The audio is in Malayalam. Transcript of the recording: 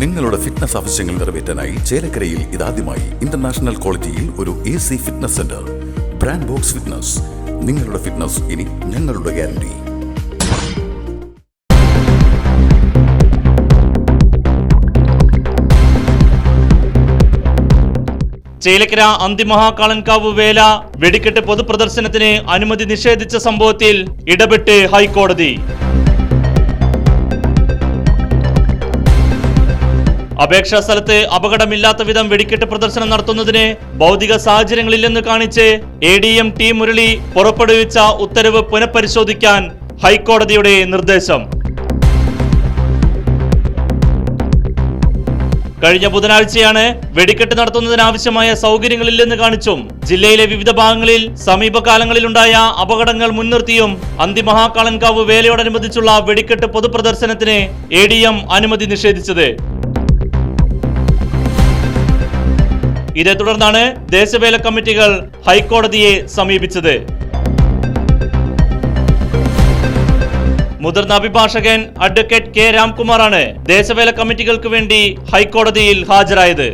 നിങ്ങളുടെ ഫിറ്റ്നസ് ആവശ്യങ്ങൾ നിറവേറ്റാനായി ചേലക്കരയിൽ ഇതാദ്യമായി ഇന്റർനാഷണൽ ക്വാളിറ്റിയിൽ ഒരു A C fitness centre brand Box Fitness നിങ്ങളുടെ ഫിറ്റ്നസ് ഇനി ഞങ്ങളുടെ ഗ്യാരണ്ടി ചേലക്കര അന്തിമഹാകാളൻകാവ് വേല വെടിക്കെട്ട് പൊതുപ്രദർശനത്തിന് അനുമതി നിഷേധിച്ച സംഭവത്തിൽ ഇടപെട്ട് ഹൈക്കോടതി. അപേക്ഷാ സ്ഥലത്ത് അപകടമില്ലാത്ത വിധം വെടിക്കെട്ട് പ്രദർശനം നടത്തുന്നതിന് ഭൗതിക സാഹചര്യങ്ങളില്ലെന്ന് കാണിച്ച് A D M T Murali പുറപ്പെടുവിച്ച ഉത്തരവ് പുനഃപരിശോധിക്കാൻ ഹൈക്കോടതിയുടെ നിർദ്ദേശം. കഴിഞ്ഞ ബുധനാഴ്ചയാണ് വെടിക്കെട്ട് നടത്തുന്നതിനാവശ്യമായ സൗകര്യങ്ങളില്ലെന്ന് കാണിച്ചും ജില്ലയിലെ വിവിധ ഭാഗങ്ങളിൽ സമീപകാലങ്ങളിലുണ്ടായ അപകടങ്ങൾ മുൻനിർത്തിയും അന്തിമഹാകാളൻകാവ് വേലയോടനുബന്ധിച്ചുള്ള വെടിക്കെട്ട് പൊതുപ്രദർശനത്തിന് എം അനുമതി നിഷേധിച്ചത്. ഇതേ തുടർന്നാണ് ദേശവേല കമ്മിറ്റികൾ ഹൈക്കോടതിയെ സമീപിച്ചത്. മുതിർന്ന അഭിഭാഷകൻ അഡ്വക്കേറ്റ് കെ രാംകുമാറാണ് ദേശവേല കമ്മിറ്റികൾക്ക് വേണ്ടി ഹൈക്കോടതിയിൽ ഹാജരായത്.